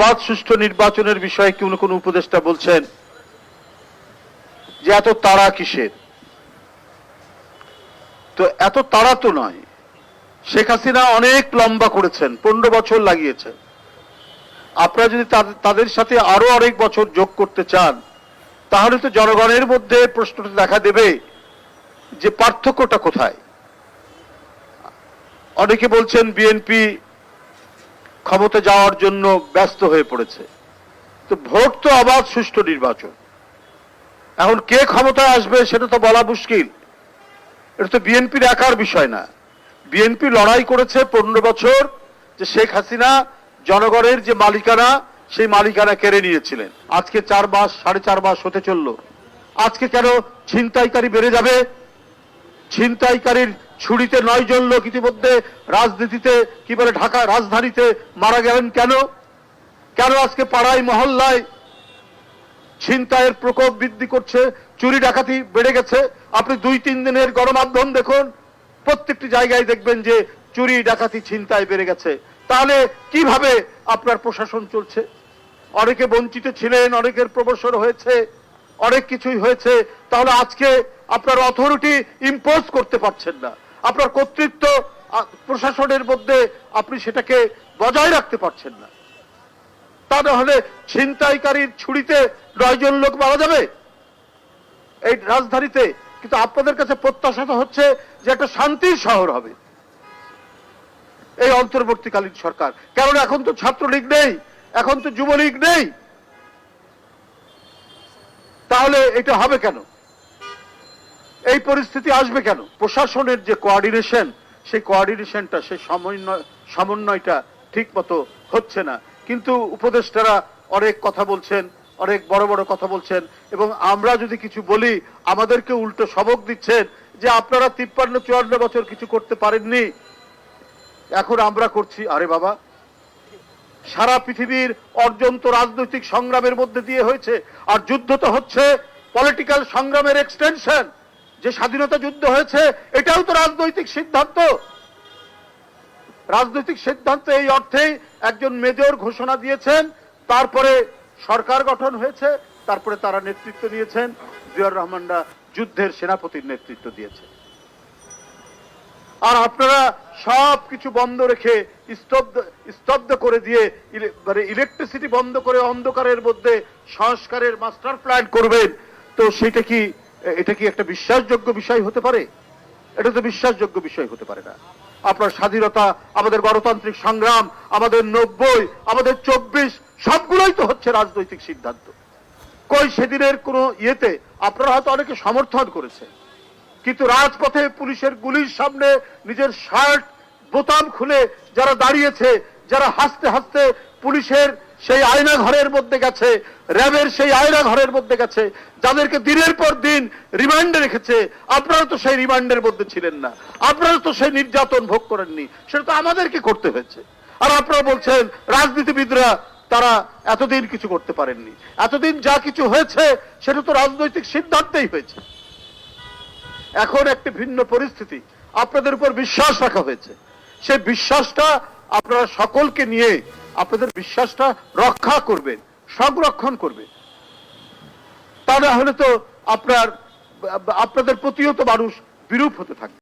অবাধ সুষ্ঠু নির্বাচনের বিষয়ে কোন কোন উপদেষ্টা বলছেন? যে এত তাড়া কিসের? তো এত তাড়া তো নয়। শেখ হাসিনা অনেক লম্বা করেছেন, পনেরো বছর লাগিয়েছেন। আপনারা যদি তাদের সাথে আরও অনেক বছর যোগ করতে চান, তাহলে তো জনগণের মধ্যে প্রশ্নটা দেখা দেবে যে পার্থক্যটা কোথায়? অনেকে বলছেন বিএনপি ক্ষমতা যাওয়ার জন্য ব্যস্ত হয়ে পড়েছে। তো ভোট তো অবাধ সুষ্ঠু নির্বাচন। এখন কে ক্ষমতায় আসবে সেটা তো বলা মুশকিল। এটা তো বিএনপির একার বিষয় না। বিএনপি লড়াই করেছে পনেরো বছর যে শেখ হাসিনা জনগণের যে মালিকানা, সেই মালিকানা কেড়ে নিয়েছিলেন। আজকে চার মাস, সাড়ে চার মাস হতে চলল। আজকে কেন ছিনতাইকারী বেড়ে যাবে? ছিনতাইকারীর ছুরিতে নয় জন লোক ইতিমধ্যে রাজনীতিতে, কি বলে, ঢাকা রাজধানীতে মারা গেলেন কেন? কেন আজকে পাড়ায়, মহল্লায় ছিনতাইয়ের প্রকোপ বৃদ্ধি করছে? চুরি ডাকাতি বেড়ে গেছে। আপনি দুই, তিন দিনের গণমাধ্যম দেখুন, প্রত্যেকটি জায়গায় দেখবেন যে চুরি, ডাকাতি, ছিনতাই বেড়ে গেছে। তাহলে কীভাবে আপনার প্রশাসন চলছে? অনেকে বঞ্চিত ছিলেন, অনেকের প্রবসর হয়েছে, অনেক কিছুই হয়েছে। তাহলে আজকে আপনার অথরিটি ইম্পোজ করতে পারছেন না। আপনার কর্তৃত্ব প্রশাসনের মধ্যে আপনি সেটাকে বজায় রাখতে পারছেন না। তা না হলে ছিনতাইকারীর ছুরিতে নয়জন লোক মারা যাবে? এই রাজধানীতে, কিন্তু আপনাদের কাছে প্রত্যাশা তো হচ্ছে যে একটা শান্তির শহর হবে। এই অন্তর্বর্তীকালীন সরকার। কারণ এখন তো ছাত্রলীগ নেই, এখন তো যুবলীগ নেই। তাহলে এটা হবে কেন? এই পরিস্থিতি আসবে কেন? প্রশাসনের যে কোঅর্ডিনেশন সেই কোঅর্ডিনেশনটা সেই সমন্বয়, সমন্বয়টা ঠিক মতো হচ্ছে না। কিন্তু উপদেষ্টারা অনেক কথা বলছেন, অনেক বড় বড় কথা বলছেন, এবং আমরা যদি কিছু বলি, আমাদেরকে উল্টো সবক দিচ্ছেন যে আপনারা তিপ্পান্ন, চুয়ান্ন বছর কিছু করতে পারেননি। এখন আমরা করছি, আরে বাবা, সারা পৃথিবীর অর্জন রাজনৈতিক সংগ্রামের মধ্যে দিয়ে হয়েছে, আর যুদ্ধ তো হচ্ছে পলিটিক্যাল সংগ্রামের এক্সটেনশন যে স্বাধীনতা যুদ্ধ হয়েছে, এটাও তো রাজনৈতিক সিদ্ধান্ত। রাজনৈতিক সিদ্ধান্ত এই অর্থেই একজন মেজর ঘোষণা দিয়েছেন, তারপরে সরকার গঠন হয়েছে, তারপরে তারা নেতৃত্ব নিয়েছেন জিয়াউর রহমানরা যুদ্ধের সেনাপতির নেতৃত্ব দিয়েছে আর আপনারা সব কিছু বন্ধ রেখে স্তব্ধ স্তব্ধ করে দিয়ে মানে ইলেকট্রিসিটি বন্ধ করে অন্ধকারের মধ্যে সংস্কারের মাস্টার প্ল্যান করবেন, তো সেটা কি এটা কি একটা বিশ্বাসযোগ্য বিষয় হতে পারে? এটা তো বিশ্বাসযোগ্য বিষয় হতে পারে না। আপনার স্বাধীনতা, আমাদের গণতান্ত্রিক সংগ্রাম, আমাদের নব্বই, আমাদের চব্বিশ, সবগুলোই তো হচ্ছে রাজনৈতিক সিদ্ধান্ত। কই সেদিনের কোনো ইয়েতে আপনারা হয়তো অনেকে সমর্থন করেছেন। কিন্তু রাজপথে পুলিশের গুলির সামনে নিজের শার্ট, বোতাম খুলে যারা দাঁড়িয়েছে, যারা হাসতে হাসতে পুলিশের সেই আয়না ঘরের মধ্যে গেছে, র্যাবের সেই আয়না ঘরের মধ্যে গেছে, যাদেরকে দিনের পর দিন রিমান্ডে রেখেছে, আপনারা তো সেই রিমান্ডের মধ্যে ছিলেন না। আপনারা তো সেই নির্যাতন ভোগ করেননি। সেটা তো আমাদেরকে করতে হয়েছে। আর আপনারা বলছেন, রাজনীতিবিদরা তারা এতদিন কিছু করতে পারেননি। এতদিন যা কিছু হয়েছে, সেটা তো রাজনৈতিক সিদ্ধান্তেই হয়েছে। এখন একটি ভিন্ন পরিস্থিতি। আপনাদের উপর বিশ্বাস রাখা হয়েছে। সেই বিশ্বাসটা আপনারা সকলকে নিয়ে আপনাদের বিশ্বাসটা রক্ষা করবেন, সংরক্ষণ করবে তা না হলে তো আপনার, আপনাদের প্রতিও তো মানুষ বিরূপ হতে থাকবে।